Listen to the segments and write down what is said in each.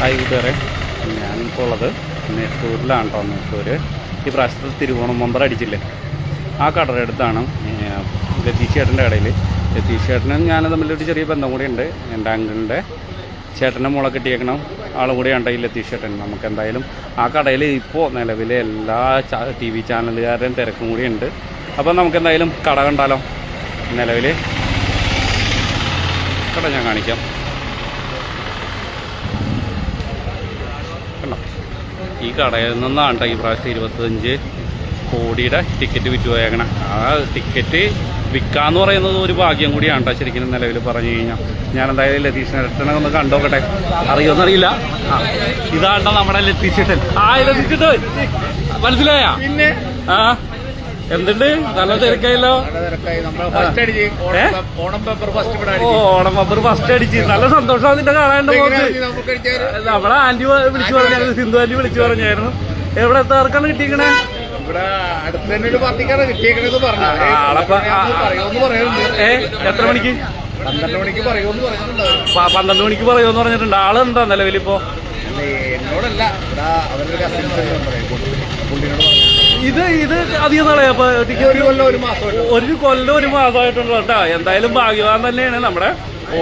Hi കൂട്ടുകാരെ ഞാനിപ്പോൾ ഉള്ളത് നെട്ടൂരിലാണ് കേട്ടോ നെട്ടൂർ ഈ പ്രാവശ്യത്തിൽ തിരുവോണം മമ്പർ അടിച്ചില്ലേ? ആ കടയുടെ അടുത്താണ് ലതീഷ് ചേട്ടന്റെ കടയിൽ ലതീഷ് ചേട്ടനും ഞാൻ തമ്മിലൊരു ചെറിയ ബന്ധം കൂടിയുണ്ട്. എന്റെ അങ്കിളിന്റെ ചേട്ടന്റെ മുള കിട്ടിയേക്കണം. ആളും കൂടിയാണ് ഈ ലതീഷ് ചേട്ടൻ നമുക്ക് എന്തായാലും ആ കടയിൽ ഇപ്പോൾ നിലവിലെ എല്ലാ ടി വി ചാനലുകാരുടെയും തിരക്കും കൂടി ഉണ്ട് അപ്പോൾ നമുക്ക് എന്തായാലും കട കണ്ടാലോ? നിലവിൽ കട ഞാൻ കാണിക്കാം. കണ്ടോ ഈ കടയിൽ നിന്നാണ് ഈ പ്രാവശ്യത്തെ ഇരുപത്തഞ്ച് കോടിയുടെ ടിക്കറ്റ് വിറ്റ് പോയേക്കണ. ആ ടിക്കറ്റ് വിൽക്കാന്ന് പറയുന്നത് ഒരു ഭാഗ്യം കൂടിയാണ് ശരിക്കും നിലവിൽ പറഞ്ഞു കഴിഞ്ഞാൽ ഞാൻ എന്തായാലും ലതീഷ് നേരത്തിനെ ഒന്ന് കണ്ടോക്കട്ടെ. അറിയോന്നറിയില്ല. ആ ഇതാണ്ടോ നമ്മുടെ ലതീഷ് ആ ലതീഷ് മനസ്സിലായ? പിന്നെ? ആ. എന്തുണ്ട്? നല്ല തിരക്കായല്ലോ? ഓണം പേപ്പർ ഫസ്റ്റ് അടിച്ച്. നല്ല സന്തോഷം നിന്റെ കാണാണ്ട് നമ്മളെ ആന്റി വിളിച്ചു പറഞ്ഞായിരുന്നു. സിന്ധു ആന്റി വിളിച്ചു പറഞ്ഞായിരുന്നു. എവിടെ എത്താർക്കാണ് കിട്ടിയിരിക്കണേ എത്ര മണിക്ക്? പന്ത്രണ്ട് മണിക്ക് പറയുമെന്ന് പറഞ്ഞിട്ടുണ്ട്. ആൾ എന്താ നിലവിലിപ്പോ? എന്നോടല്ല. അവരുടെ ഇത് ഇത് അധികം നാളെ അപ്പൊ ഒരു കൊല്ലം ഒരു മാസമായിട്ട് ഒരു കൊല്ലം ഒരു മാസമായിട്ടുണ്ട് കേട്ടോ. എന്തായാലും ഭാഗ്യവാൻ തന്നെയാണ് നമ്മുടെ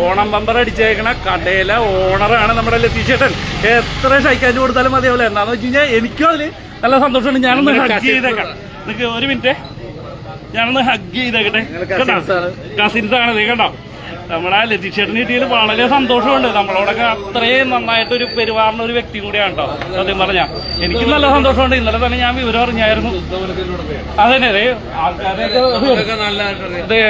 ഓണം ബമ്പർ അടിച്ചേക്കണ കടയിലെ ഓണറാണ് നമ്മുടെ ലത്തീഷേട്ടൻ. എത്ര ഷൈക്കാൻഡ് കൊടുത്താലും മതിയാവില്ല. എന്താന്ന് വെച്ച് കഴിഞ്ഞാൽ എനിക്കും അതിൽ നല്ല സന്തോഷമുണ്ട്. ഞാനൊന്ന് ഹഗ് ചെയ്തേക്കാം. നിങ്ങൾക്ക് ഒരു മിനിറ്റ് ഞാനൊന്ന് ഹഗ് ചെയ്തേക്കട്ടെ. കസിൻസ് ആണ്. കേട്ടോ കണ്ടോ? നമ്മുടെ ലതീഷ് ചേട്ടന് കിട്ടിയതിൽ വളരെ സന്തോഷമുണ്ട്. നമ്മളോടൊക്കെ അത്രയും നന്നായിട്ട് ഒരു പെരുമാറുന്ന ഒരു വ്യക്തി കൂടിയാണ് കേട്ടോ സത്യം പറഞ്ഞ. എനിക്ക് നല്ല സന്തോഷമുണ്ട്. ഇന്നലെ തന്നെ ഞാൻ വിവരം അറിഞ്ഞായിരുന്നു. അതന്നെ അതെ ആൾക്കാരൊക്കെ അതെ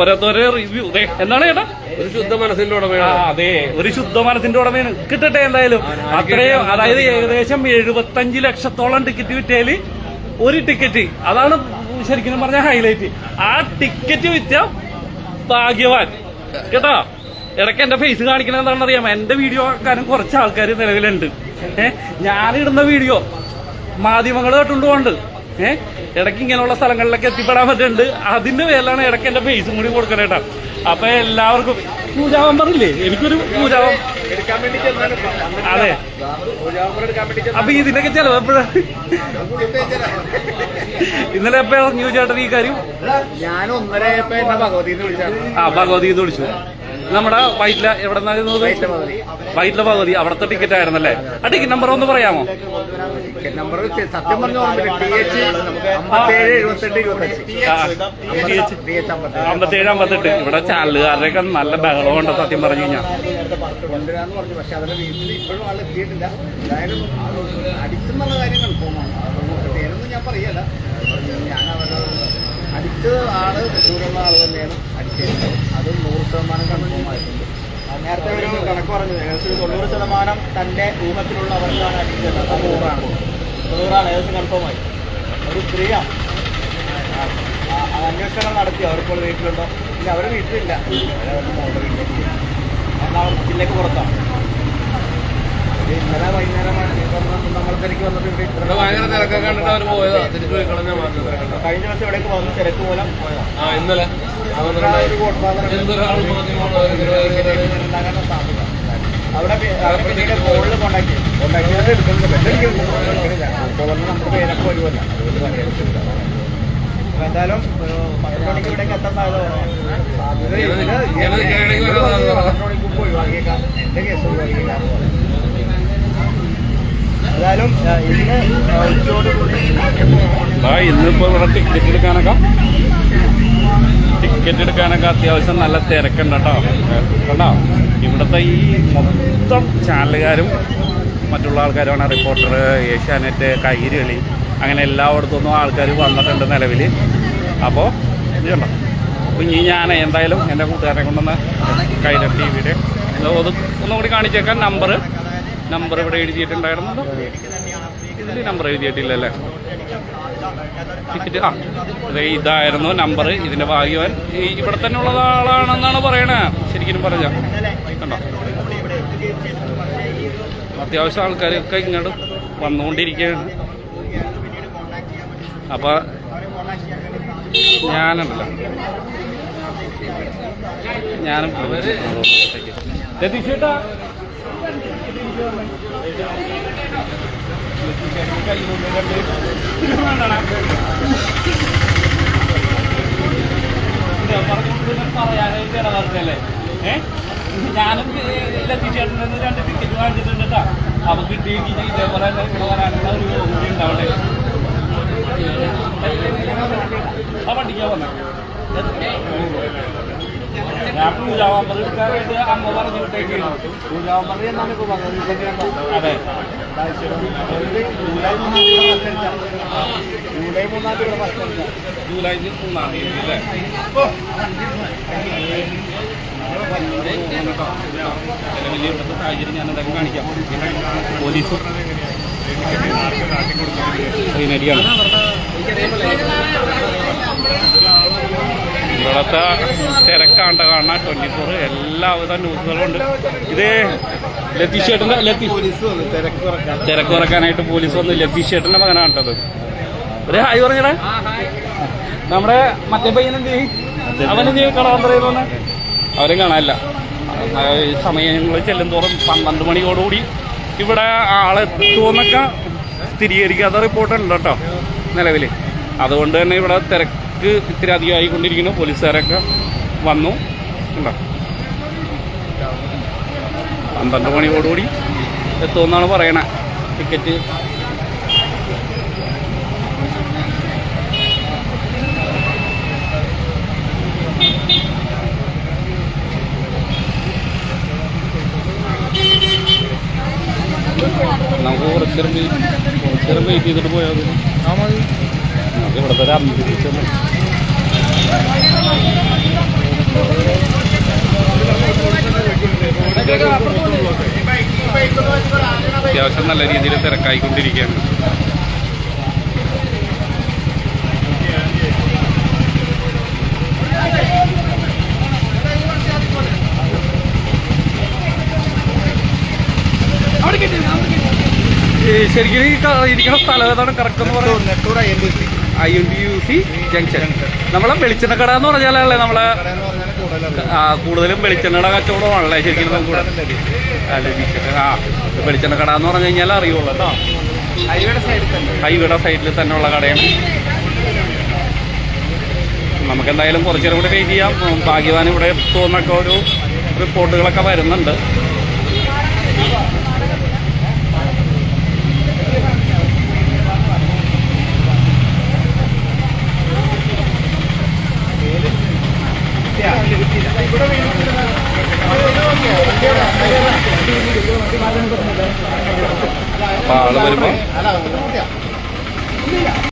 ഓരോരുത്തരെ റിവ്യൂ അതെ എന്താണ് ചേട്ടാ? ഒരു ശുദ്ധ മനസ്സിന്റെ ഉടമയാണ്. അതെ ഒരു ശുദ്ധ മനസ്സിന്റെ ഉടമയാണ്. കിട്ടട്ടെ എന്തായാലും. അത്രയും അതായത് ഏകദേശം എഴുപത്തഞ്ച് ലക്ഷത്തോളം ടിക്കറ്റ് വിറ്റേൽ ഒരു ടിക്കറ്റ് അതാണ് ശരിക്കും പറഞ്ഞ ഹൈലൈറ്റ് ആ ടിക്കറ്റ് വിറ്റ ഭാഗ്യവാൻ. കേട്ടോ? ഇടയ്ക്ക് എന്റെ ഫേസ് കാണിക്കണ എന്താണെന്ന് അറിയാമോ എന്റെ വീഡിയോ കാരണം കുറച്ച് ആൾക്കാർ നിലവിലുണ്ട്. ഏഹ് ഞാനിടുന്ന വീഡിയോ മാധ്യമങ്ങൾ കേട്ടുകൊണ്ട് പോകുന്നുണ്ട് ഏഹ് ഇടയ്ക്ക് ഇങ്ങനെയുള്ള സ്ഥലങ്ങളിലൊക്കെ എത്തിപ്പെടാൻ പറ്റുന്നുണ്ട്. അതിന്റെ പേരിലാണ് ഇടയ്ക്ക് എന്റെ ഫേസും കൂടി കൊടുക്കണേട്ടാ അപ്പൊ എല്ലാവർക്കും പൂജാവാൻ ഇല്ലേ എനിക്കൊരു പൂജാവം അതെ. അപ്പൊ ഇതിനൊക്കെ ചെലവ് എപ്പോഴാ? ഇന്നലെ എപ്പോഴാ ന്യൂ ചേട്ടൻ ഈ കാര്യം? ഞാൻ ഒന്നര എന്നെ ഭഗവതിന്ന് വിളിച്ചാണ് ആ ഭഗവതി എന്ന് വിളിച്ചു. നമ്മുടെ വൈറ്റില എവിടെ വൈറ്റില ഭഗവതി അവിടുത്തെ ടിക്കറ്റ് ആയിരുന്നല്ലേ? ആ ടിക്കറ്റ് നമ്പർ ഒന്ന് പറയാമോ? ടിക്കറ്റ് നമ്പർ സത്യം പറഞ്ഞ അമ്പത്തേഴ് അമ്പത്തെട്ട്. ഇവിടെ ചാനലുകാരുടെയൊക്കെ നല്ല ബഹളം ഉണ്ട് സത്യം പറഞ്ഞു കഴിഞ്ഞാൽ കാര്യം പേരൊന്നും ഞാൻ പറയല്ല. ഞാൻ അവരുടെ അടിച്ചത് ആൾ ദൂരമുള്ള ആൾ തന്നെയാണ്. അത് നൂറ് ശതമാനം കൺഫേം ആയിട്ടുണ്ട് നേരത്തെ ഒരു കണക്ക് പറഞ്ഞു ഏകദേശം തൊണ്ണൂറ് ശതമാനം തന്റെ ഊഹത്തിലുള്ളവർക്കാണ് അടിച്ചത് അത് നൂറാണ് തൊണ്ണൂറാണ് ഏകദേശം കൺഫേമായി. ഒരു സ്ത്രീയാണ്. അന്വേഷണങ്ങൾ നടത്തി. അവർക്കുള്ള വീട്ടിലുണ്ടോ? ഇല്ല അവരുടെ വീട്ടിലില്ല. അവരുടെ വീട്ടിലേക്ക് എറണാകുളം ജില്ലക്ക് പുറത്താണ്. ഇന്നലെ വൈകുന്നേരമാണ്. നമ്മൾ തിരക്ക് വന്നത് ഇവിടെ ഇത്ര അവർ കഴിഞ്ഞ ദിവസം ഇവിടേക്ക് വന്ന്. തിരക്ക് മൂലം പോയതാണ് ഇന്നലെ. അവിടെ എന്തായാലും പന്ത്രണ്ട് മണിക്ക് എത്താൻ ഇന്നിപ്പോ ഇവിടെ ടിക്കറ്റ് എടുക്കാനൊക്കെ? ടിക്കറ്റ് എടുക്കാനൊക്കെ അത്യാവശ്യം നല്ല തിരക്കുണ്ട് കേട്ടോ. കണ്ടോ? ഇവിടുത്തെ ഈ മൊത്തം ചാനലുകാരും മറ്റുള്ള ആൾക്കാരുമാണ്. റിപ്പോർട്ടർ ഏഷ്യാനെറ്റ് കൈരളി അങ്ങനെ എല്ലായിടത്തുനിന്നും ആൾക്കാർ വന്നിട്ടുണ്ട് നിലവിൽ അപ്പോൾ ഇതുണ്ടോ അപ്പോൾ ഇനി ഞാൻ എന്തായാലും എന്റെ കൂട്ടുകാരനെ കൊണ്ടൊന്ന് കൈരളി ടി വിയുടെ ഒന്നുകൂടി കാണിച്ചേക്കാം. നമ്പർ നമ്പർ ഇവിടെ എഴുതിയിട്ടുണ്ടായിരുന്നല്ലോ ഇതിൽ നമ്പർ എഴുതിയിട്ടില്ലല്ലേ? ടിക്കറ്റ് ആ അതെ ഇതായിരുന്നു നമ്പർ ഇതിന്റെ ഭാഗ്യവൻ ഈ ഇവിടെ തന്നെ ഉള്ള ആളാണെന്നാണ് പറയണേ. ശരിക്കും പറഞ്ഞ. കണ്ടോ? അത്യാവശ്യം ആൾക്കാരൊക്കെ ഇങ്ങോട്ട് വന്നുകൊണ്ടിരിക്കുകയാണ്. അപ്പൊ ഞാനുണ്ടല്ലോ ഞാനും പറയാനായിട്ട് ഇടവർക്കല്ലേ ഏഹ് ഞാനും ലത്തിച്ചേട്ടന്റെ രണ്ട് ടിക്കറ്റ് വാങ്ങിച്ചിട്ടുണ്ട് കേട്ടോ അപ്പൊ കിട്ടിയെങ്കിൽ ഇതേപോലെ തന്നെ ഇവിടെ വരാനുള്ള ഒരു യോഗം ഉണ്ടാവട്ടെ ആ വണ്ടിക്കാ വന്നെ ഞാൻ പൂജാവാമ്പർ എടുക്കാനായിട്ട് അമ്മ പറഞ്ഞു വിട്ടേക്കുന്നു പൂജാവാമ്പറി എന്നാണ് ഇപ്പൊ പറഞ്ഞത്? ഇതൊക്കെയാണ് അതെ. ജൂലൈ മൂന്നാം തീയതി ജൂലൈ മൂന്നാം തീയതി ജൂലൈ മൂന്നാം തീയതി അല്ലേ? വലിയ സാഹചര്യം ഞാൻ എന്തൊക്കെ കാണിക്കാം. പോലീസും സൈനരിയാണ് ഇവിടുത്തെ തിരക്കാണ്ട കാണാൻ ട്വന്റി ഫോർ എല്ലാവിധ ന്യൂസുകളുണ്ട് ഇത് ലത്തീഷ് വന്നു തിരക്ക് കുറക്കാനായിട്ട് പോലീസ് വന്ന് ലത്തീഷ് ചേട്ടന്റെ മകനാണ് കേട്ടത്. ഒരു ഹായ് പറഞ്ഞടാ. നമ്മുടെ മറ്റേ പയ്യനെന്ത് അവനെന്ത് കളവന്തറയിലൊന്ന് അവരും കാണാനില്ല. സമയങ്ങൾ ചെല്ലും തോറും പന്ത്രണ്ട് മണിയോടുകൂടി ഇവിടെ ആളെത്തുമെന്നൊക്കെ സ്ഥിരീകരിക്കാത്ത റിപ്പോർട്ടുണ്ട് കേട്ടോ നിലവിൽ അതുകൊണ്ട് തന്നെ ഇവിടെ തിരക്ക് ഇത്തിരി അധികമായിക്കൊണ്ടിരിക്കുന്നു പോലീസുകാരൊക്കെ വന്നു. പന്ത്രണ്ട് മണിയോടുകൂടി എത്തുമെന്നാണ് പറയണേ. ടിക്കറ്റ്. നമുക്ക് കുറച്ചേരം കുറച്ചേരം വെയിറ്റ് ചെയ്തിട്ട് പോയാൽ മതി. ഇവിടുത്തെ ഒരു അന്തരീക്ഷം അത്യാവശ്യം നല്ല രീതിയിൽ തിരക്കായിക്കൊണ്ടിരിക്കുകയാണ് ഈ ശരിക്കും ഈ ഇരിക്കുന്ന സ്ഥലം ഏതാണ്? കറക്റ്റ് എന്ന് പറയുന്നത് I D U C. Junction നമ്മളെ വെളിച്ചെണ്ണക്കട എന്ന് പറഞ്ഞാലല്ലേ നമ്മളെ ആ, കൂടുതലും വെളിച്ചെണ്ണയുടെ കച്ചവടമാണല്ലേ ശരിക്കും നമുക്ക് ആ വെളിച്ചെണ്ണക്കട എന്ന് പറഞ്ഞു കഴിഞ്ഞാൽ അറിയുള്ളൂ കേട്ടോ. ഹൈവേയുടെ സൈഡിൽ തന്നെ. ഉള്ള തന്നെയുള്ള കടയാണ്. നമുക്ക് എന്തായാലും കുറച്ചുകൂടെ വെയിറ്റ് ചെയ്യാം. ഭാഗ്യവാൻ ഇവിടെ തോന്നൊക്കെ ഒരു റിപ്പോർട്ടുകളൊക്കെ വരുന്നുണ്ട്. അപ്പോൾ ആൾ വരുമ്പോൾ